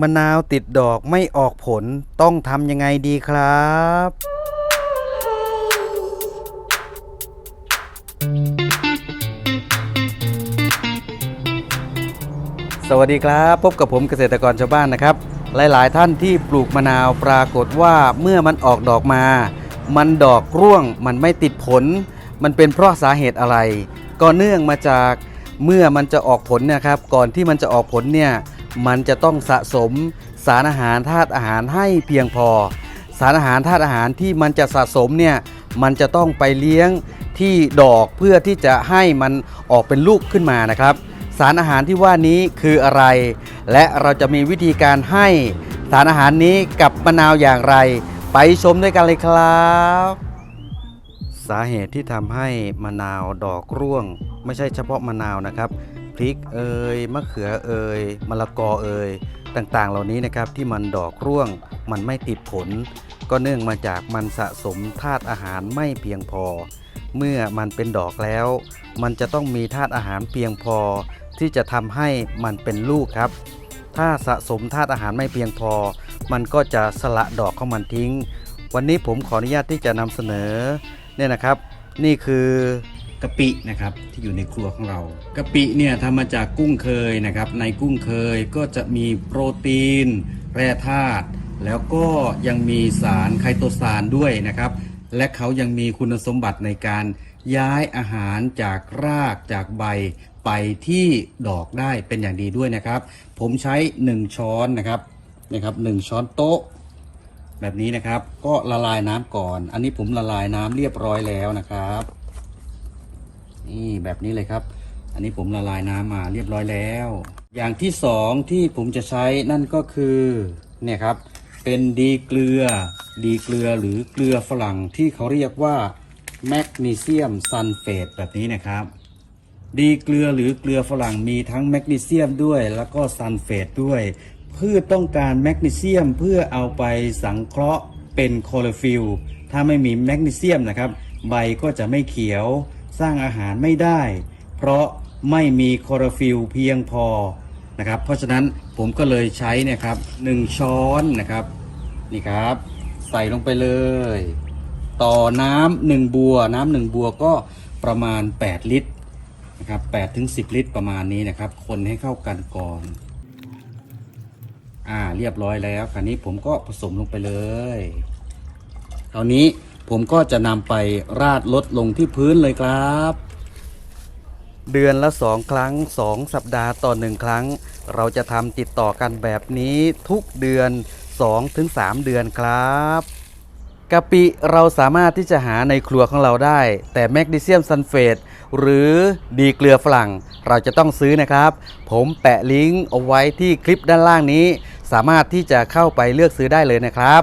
มะนาวติดดอกไม่ออกผลต้องทำยังไงดีครับ สวัสดีครับ พบกับผมเกษตรกรชาวบ้านนะครับ หลาย ๆ ท่านที่ปลูกมะนาวปรากฏว่าเมื่อมันออกดอกมา มันดอกร่วงมันไม่ติดผล มันเป็นเพราะสาเหตุอะไร ก็เนื่องมาจากเมื่อมันจะออกผลเนะครับ ก่อนที่มันจะออกผลเนี่ย มันจะต้องสะสมสารอาหารธาตุอาหารให้เพียงพอ สารอาหารธาตุอาหารที่มันจะสะสมเนี่ยมันจะต้องไปเลี้ยงที่ดอกเพื่อที่จะให้มันออกเป็นลูกขึ้นมานะครับ สารอาหารที่ว่านี้คืออะไร และเราจะมีวิธีการให้สารอาหารนี้กับมะนาวอย่างไร ไปชมด้วยกันเลยครับ สาเหตุที่ทำให้มะนาวดอกร่วง ไม่ใช่เฉพาะมะนาวนะครับ พริกเอ่ยมะเขือเอ่ยมะละกอเอ่ยต่างๆ เหล่านี้นะครับที่มันดอกร่วงมันไม่ติดผล ก็เนื่องมาจากมันสะสมธาตุอาหารไม่เพียงพอ เมื่อมันเป็นดอกแล้ว มันจะต้องมีธาตุอาหารเพียงพอ ที่จะทำให้มันเป็นลูกครับ ถ้าสะสมธาตุอาหารไม่เพียงพอ มันก็จะสละดอกของมันทิ้ง วันนี้ผมขออนุญาตที่จะนำเสนอเนี่ยนะครับ นี่คือ กะปินะครับที่อยู่ในครัวของเรากะปิเนี่ยทำมาจากกุ้งเคยนะครับในกุ้งเคยก็จะมีโปรตีน แร่ธาตุแล้วก็ยังมีสารไคโตซานด้วยนะครับ และเขายังมีคุณสมบัติในการย้ายอาหารจากรากจากใบไปที่ดอกได้เป็นอย่างดีด้วยนะครับ ผมใช้ 1 ช้อนนะครับนะครับหนึ่งช้อนโต๊ะ แบบนี้นะครับ ก็ละลายน้ำก่อน อันนี้ผมละลายน้ำเรียบร้อยแล้วนะครับ นี่แบบนี้เลยครับ อันนี้ผมละลายน้ำมาเรียบร้อยแล้ว อย่างที่สองที่ผมจะใช้นั่นก็คือเนี่ยครับเป็นดีเกลือ ดีเกลือหรือเกลือฝรั่งที่เขาเรียกว่าแมกนีเซียมซัลเฟตแบบนี้นะครับ ดีเกลือหรือเกลือฝรั่งมีทั้งแมกนีเซียมด้วย แล้วก็ซัลเฟตด้วย พืชต้องการแมกนีเซียมเพื่อเอาไปสังเคราะห์เป็นโคลอฟิลถ้าไม่มีแมกนีเซียมนะครับ ใบก็จะไม่เขียว สร้างอาหารไม่ได้ เพราะไม่มีคลอโรฟิลเพียงพอนะครับ เพราะฉะนั้นผมก็เลยใช้เนะครับหนึ่งช้อนนะครับนี่ครับ ใส่ลงไปเลย ต่อน้ำหนึ่งบัว น้ำหนึ่งบัวก็ประมาณ 8 ลิตรนะครับ8ถึง10ลิตรประมาณนี้นะครับ คนให้เข้ากันก่อนอ่าเรียบร้อยแล้วคราวนี้ผมก็ผสมลงไปเลยคราวนี้ ผมก็จะนำไปราดลดลงที่พื้นเลยครับ เดือนละสองครั้งสองสัปดาห์ต่อหนึ่งครั้ง เราจะทำติดต่อกันแบบนี้ทุกเดือน2-3ถึง3เดือนครับกะปิเราสามารถที่จะหาในครัวของเราได้ แต่แมกนีเซียมซัลเฟตหรือดีเกลือฝรั่ง เราจะต้องซื้อนะครับ ผมแปะลิงก์เอาไว้ที่คลิปด้านล่างนี้ สามารถที่จะเข้าไปเลือกซื้อได้เลยนะครับ